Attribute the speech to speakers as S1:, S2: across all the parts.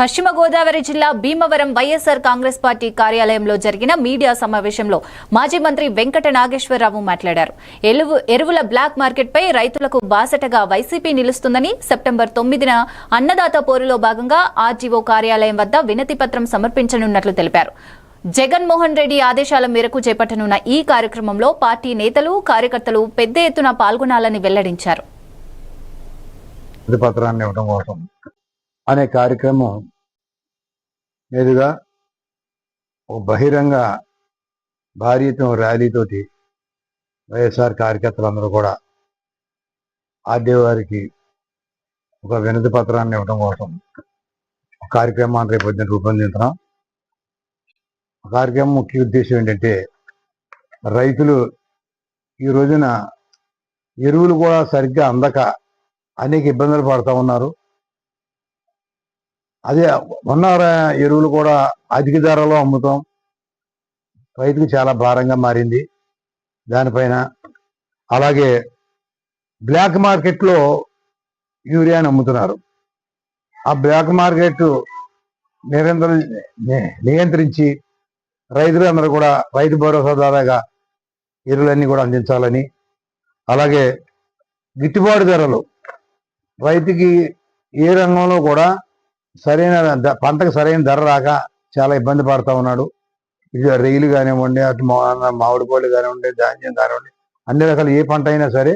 S1: పశ్చిమ గోదావరి జిల్లా భీమవరం వైఎస్ఆర్ కాంగ్రెస్ పార్టీ కార్యాలయంలో జరిగిన మీడియా సమావేశంలో మాజీ మంత్రి వెంకట నాగేశ్వరరావు మాట్లాడారు. ఎరువుల బ్లాక్ మార్కెట్పై రైతులకు బాసటగా వైసీపీ నిలుస్తుందని సెప్టెంబర్ తొమ్మిదిన అన్నదాత పోరులో భాగంగా ఆర్జీఓ కార్యాలయం వద్ద వినతి పత్రం సమర్పించనున్నట్లు తెలిపారు. జగన్మోహన్ రెడ్డి ఆదేశాల మేరకు చేపట్టనున్న ఈ కార్యక్రమంలో పార్టీ నేతలు కార్యకర్తలు పెద్ద ఎత్తున పాల్గొనాలని వెల్లడించారు.
S2: పత్రాన్ని ఇవ్వడం కోసం అనే కార్యక్రమం మీదుగా ఒక బహిరంగ భారీతో ర్యాలీతోటి వైఎస్ఆర్ కార్యకర్తలందరూ కూడా ఆర్డీఓ వారికి ఒక వినతి పత్రాన్ని ఇవ్వడం కోసం ఒక కార్యక్రమాన్ని రేపు పొద్దున్న రూపొందించున్నాం ఆ కార్యక్రమం ముఖ్య ఉద్దేశం ఏంటంటే రైతులు ఈ రోజున ఎరువులు కూడా సరిగ్గా అందక అనేక ఇబ్బందులు పడుతూ ఉన్నారు. అదే ఉన్న ఎరువులు కూడా అధిక ధరలో అమ్ముతాం. రైతుకు చాలా భారంగా మారింది. దానిపైన అలాగే బ్లాక్ మార్కెట్లో యూరియాని అమ్ముతున్నారు. ఆ బ్లాక్ మార్కెట్ నిరంతరం నియంత్రించి రైతులందరూ కూడా రైతు భరోసా ద్వారాగా ఎరువులన్నీ కూడా అందించాలని అలాగే గిట్టుబాటు ధరలు రైతుకి ఏ రంగంలో కూడా సరైన పంటకు సరైన ధర రాక చాలా ఇబ్బంది పడుతూ ఉన్నాడు. ఇక రైలు కానివ్వండి అటు మామిడి పళ్ళు కానివ్వండి ధాన్యం కానివ్వండి అన్ని రకాల ఏ పంట అయినా సరే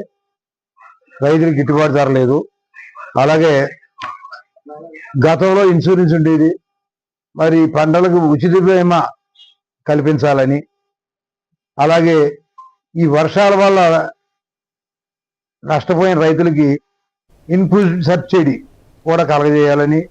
S2: రైతులకు గిట్టుబాటు ధర లేదు. అలాగే గతంలో ఇన్సూరెన్స్ ఉండేది. మరి పంటలకు ఉచిత బీమా కల్పించాలని. అలాగే ఈ వర్షాల వల్ల నష్టపోయిన రైతులకి ఇన్పుట్ సబ్సిడీ కూడా కలగజేయాలని